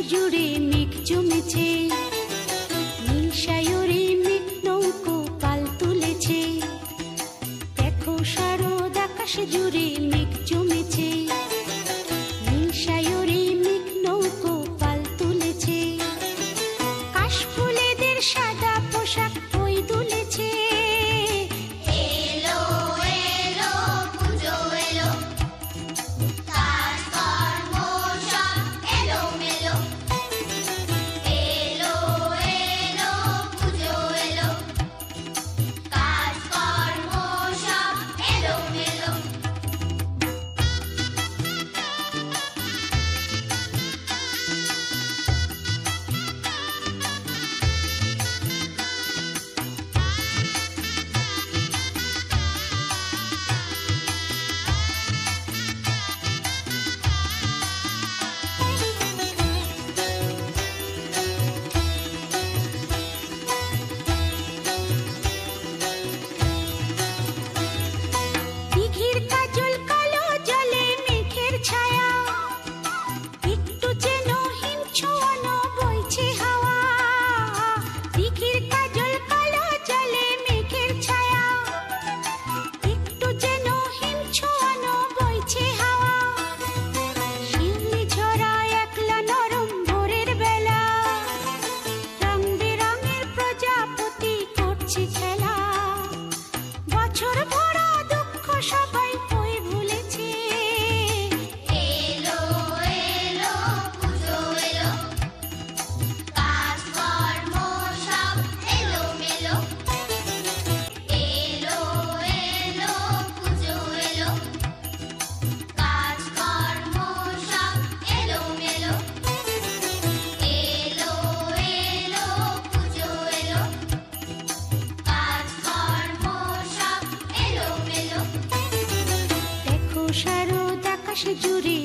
জুড়ে মেঘ জমেছে। নীল সায়রে মেঘ পাল তুলেছে। দেখো জুড়ে মেঘ জমেছে। çorap সারদ আকাশ জুড়ে